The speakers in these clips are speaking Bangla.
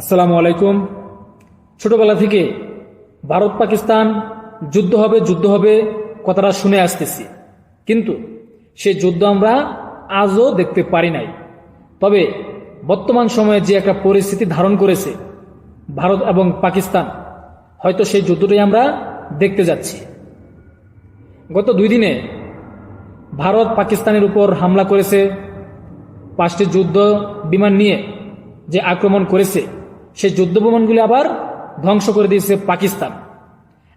আসসালামু আলাইকুম। ছোটবেলা থেকে ভারত পাকিস্তান যুদ্ধ হবে যুদ্ধ হবে কথাটা শুনে আসতেছি। কিন্তু সেই যুদ্ধ আমরা আজও দেখতে পারি নাই। তবে বর্তমান সময়ে যে একটা পরিস্থিতি ধারণ করেছে ভারত এবং পাকিস্তান, হয়তো সেই যুদ্ধটাই আমরা দেখতে যাচ্ছি। গত দুই দিনে ভারত পাকিস্তানের উপর হামলা করেছে। পাঁচটি যুদ্ধ বিমান নিয়ে যে আক্রমণ করেছে সেই যুদ্ধ বিমানগুলি আবার ধ্বংস করে দিয়েছে পাকিস্তান।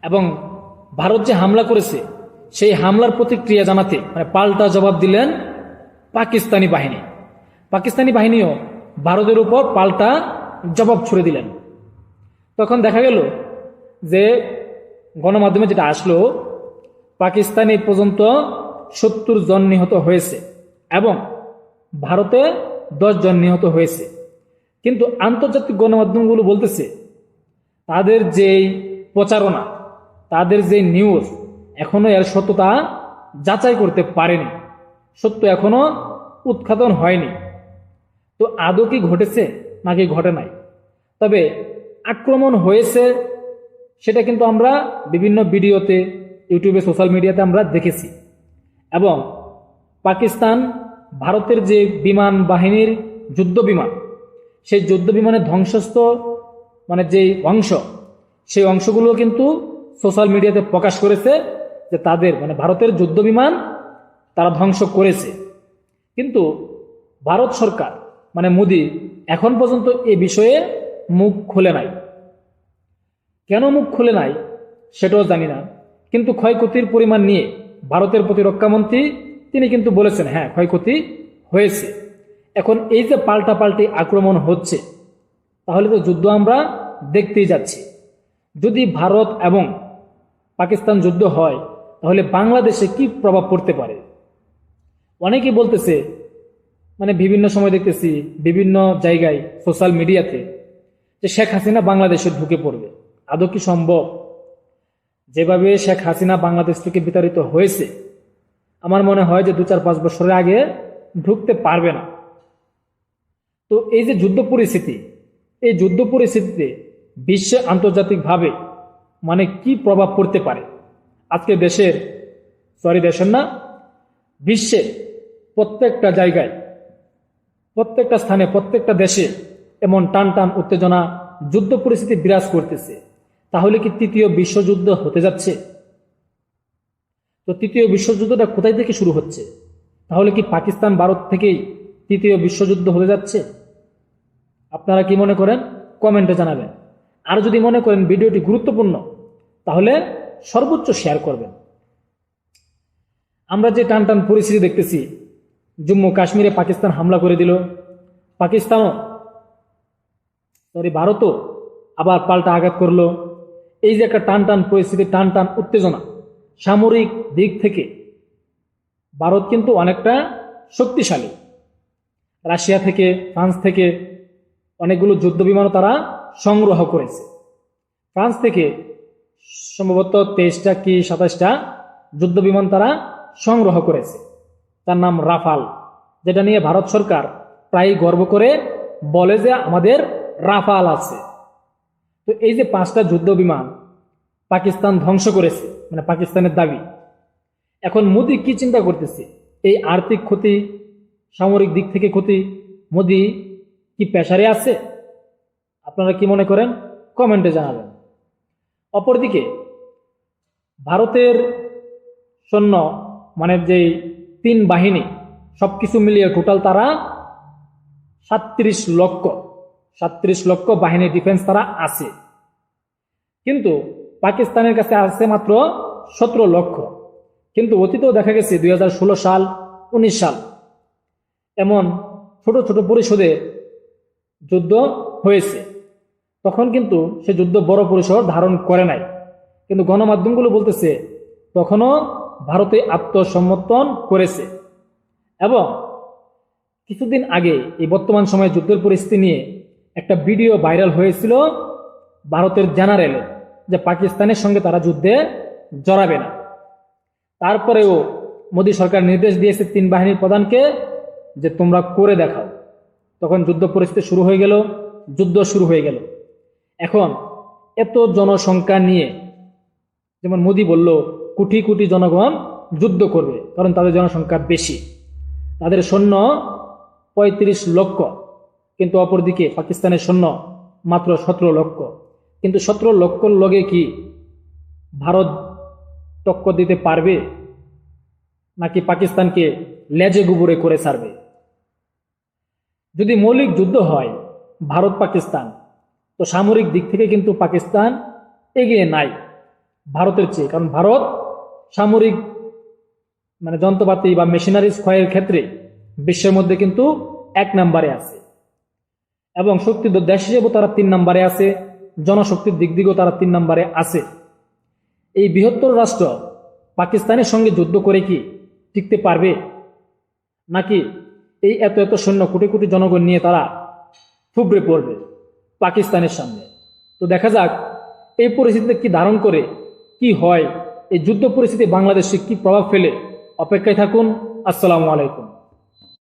এবং ভারত যে হামলা করেছে, সেই হামলার প্রতিক্রিয়া জানাতে মানে পাল্টা জবাব দিলেন পাকিস্তানি বাহিনী। পাকিস্তানি বাহিনীও ভারতের উপর পাল্টা জবাব ছুড়ে দিলেন। তখন দেখা গেল যে গণমাধ্যমে যেটা আসলো, পাকিস্তানে পর্যন্ত সত্তর জন নিহত হয়েছে এবং ভারতে দশ জন নিহত হয়েছে। কিন্তু আন্তর্জাতিক গণমাধ্যমগুলো বলতেছে, তাদের যেই প্রচারণা, তাদের যে নিউজ এখনও এর সত্যতা যাচাই করতে পারেনি। সত্য এখনও উৎখাতন হয়নি। তো আদৌ কি ঘটেছে নাকি ঘটে নাই? তবে আক্রমণ হয়েছে, সেটা কিন্তু আমরা বিভিন্ন ভিডিওতে, ইউটিউবে, সোশ্যাল মিডিয়াতে আমরা দেখেছি। এবং পাকিস্তান, ভারতের যে বিমান বাহিনীর যুদ্ধ বিমান সেই যুদ্ধ বিমানের ধ্বংসস্ত মানে যে অংশ, সেই অংশগুলো কিন্তু সোশ্যাল মিডিয়াতে প্রকাশ করেছে যে তাদের মানে ভারতের যুদ্ধ বিমান তারা ধ্বংস করেছে। কিন্তু ভারত সরকার মানে মোদি, এখন পর্যন্ত এ বিষয়ে মুখ খুলে নাই। কেন মুখ খুলে নাই সেটাও জানি না। কিন্তু ক্ষয়ক্ষতির পরিমাণ নিয়ে ভারতের প্রতিরক্ষামন্ত্রী, তিনি কিন্তু বলেছেন হ্যাঁ ক্ষয়ক্ষতি হয়েছে। এখন এই যে পাল্টা পাল্টি আক্রমণ হচ্ছে, তাহলে তো যুদ্ধ আমরা দেখতেই যাচ্ছি। যদি ভারত এবং পাকিস্তান যুদ্ধ হয়, তাহলে বাংলাদেশে কি প্রভাব পড়তে পারে? অনেকেই বলতেছে মানে বিভিন্ন সময় দেখতেছি, বিভিন্ন জায়গায় সোশ্যাল মিডিয়াতে, যে শেখ হাসিনা বাংলাদেশে ঢুকে পড়বে। আদৌ কি সম্ভব? যেভাবে শেখ হাসিনা বাংলাদেশ থেকে বিতাড়িত হয়েছে, আমার মনে হয় যে দু চার পাঁচ বছরের আগে ঢুকতে পারবে না। তো এই যে যুদ্ধ পরিস্থিতি, এই যুদ্ধ পরিস্থিতিতে বিশ্বে আন্তর্জাতিকভাবে মানে কি প্রভাব পড়তে পারে? আজকে দেশের সরি দেশের না বিশ্বে প্রত্যেকটা জায়গায়, প্রত্যেকটা স্থানে, প্রত্যেকটা দেশে এমন টান টান উত্তেজনা, যুদ্ধ পরিস্থিতি বিরাজ করতেছে। তাহলে কি তৃতীয় বিশ্বযুদ্ধ হতে যাচ্ছে? তো তৃতীয় বিশ্বযুদ্ধটা কোথায় থেকে শুরু হচ্ছে? তাহলে কি পাকিস্তান, ভারত থেকেই তৃতীয় বিশ্বযুদ্ধ হতে যাচ্ছে? আপনারা কি মনে করেন? কমেন্টে জানাবেন। আর যদি মনে করেন ভিডিওটি গুরুত্বপূর্ণ, তাহলে সর্বোচ্চ শেয়ার করবেন। আমরা যে টান টান পরিস্থিতি দেখতেছি, জম্মু কাশ্মীরে পাকিস্তান হামলা করে দিল। পাকিস্তানও সরি ভারতও আবার পাল্টা আঘাত করল। এই যে একটা টান টান পরিস্থিতি, টান টান উত্তেজনা, সামরিক দিক থেকে ভারত কিন্তু অনেকটা শক্তিশালী। রাশিয়া থেকে, ফ্রান্স থেকে অনেকগুলো যুদ্ধ বিমানও তারা সংগ্রহ করেছে। ফ্রান্স থেকে সম্ভবত তেইশটা কি সাতাশটা যুদ্ধ বিমান তারা সংগ্রহ করেছে। তার নাম রাফাল, যেটা নিয়ে ভারত সরকার প্রায় গর্ব করে, বলে যে আমাদের রাফাল আছে। তো এই যে পাঁচটা যুদ্ধ বিমান পাকিস্তান ধ্বংস করেছে মানে পাকিস্তানের দাবি। এখন মোদি কি চিন্তা করতেছে? এই আর্থিক ক্ষতি, সামরিক দিক থেকে ক্ষতি, মোদি কি পেশারে আছে? আপনারা কি মনে করেন? কমেন্টে জানাবেন। অপরদিকে, ভারতের সৈন্য মানে যেই তিন বাহিনী সব কিছু মিলিয়ে টোটাল তারা সাত্রিশ লক্ষ সাত্রিশ লক্ষ বাহিনী ডিফেন্স তারা আছে। কিন্তু পাকিস্তানের কাছে আছে মাত্র সতেরো লক্ষ। কিন্তু অতীতেও দেখা গেছে দুই হাজার ষোলো সাল, উনিশ সাল। এমন ছোট ছোট পরিষদে যুদ্ধ হয়েছে। তখন কিন্তু সে যুদ্ধ বড় পরিসর ধারণ করে নাই। কিন্তু গণমাধ্যমগুলো বলতেছে, তখনও ভারতে আত্মসমর্থন করেছে। এবং কিছুদিন আগে এই বর্তমান সময়ে যুদ্ধের পরিস্থিতি নিয়ে একটা ভিডিও ভাইরাল হয়েছিল ভারতের জেনারেলের যে পাকিস্তানের সঙ্গে তারা যুদ্ধে জড়াবে না। তারপরেও মোদী সরকার নির্দেশ দিয়েছে তিন বাহিনীর প্রধানকে যে তোমরা করে দেখাও। তখন যুদ্ধ পরিস্থিতি শুরু হয়ে গেল, যুদ্ধ শুরু হয়ে গেল। এখন এত জনসংখ্যা নিয়ে, যেমন মোদি বলল, কোটি কোটি জনগণ যুদ্ধ করবে, কারণ তাদের জনসংখ্যা বেশি। তাদের সৈন্য পঁয়ত্রিশ লক্ষ, কিন্তু অপরদিকে পাকিস্তানের সৈন্য মাত্র সতেরো লক্ষ। কিন্তু সতেরো লক্ষ লগে কি ভারত টক্কর দিতে পারবে? নাকি পাকিস্তানকে লেজে গুবরে করে ছাড়বে যদি মৌলিক যুদ্ধ হয়, ভারত, পাকিস্তান, তো সামরিক দিক থেকে কিন্তু পাকিস্তান এগিয়ে নাই ভারতের চেয়ে। কারণ ভারত সামরিক মানে যন্ত্রপাতি বা মেশিনারিজ ক্ষয়ের ক্ষেত্রে বিশ্বের মধ্যে কিন্তু এক নম্বরে আছে। এবং শক্তি দেশ হিসেবেও তারা তিন নম্বরে আছে, জনশক্তির দিক দিকেও তারা তিন নম্বরে আছে। এই বৃহত্তর রাষ্ট্র পাকিস্তানের সঙ্গে যুদ্ধ করে কি টিকতে পারবে? নাকি এই এত এত সৈন্য কোটি কোটি জনগণ নিয়ে তারা ফুবড়ে পড়বে পাকিস্তানের সামনে। তো দেখা যাক, এই পরিস্থিতিতে কি ধারণ করে, কি হয়, এই যুদ্ধ পরিস্থিতি বাংলাদেশে কি প্রভাব ফেলে। অপেক্ষায় থাকুন, আসসালামু আলাইকুম।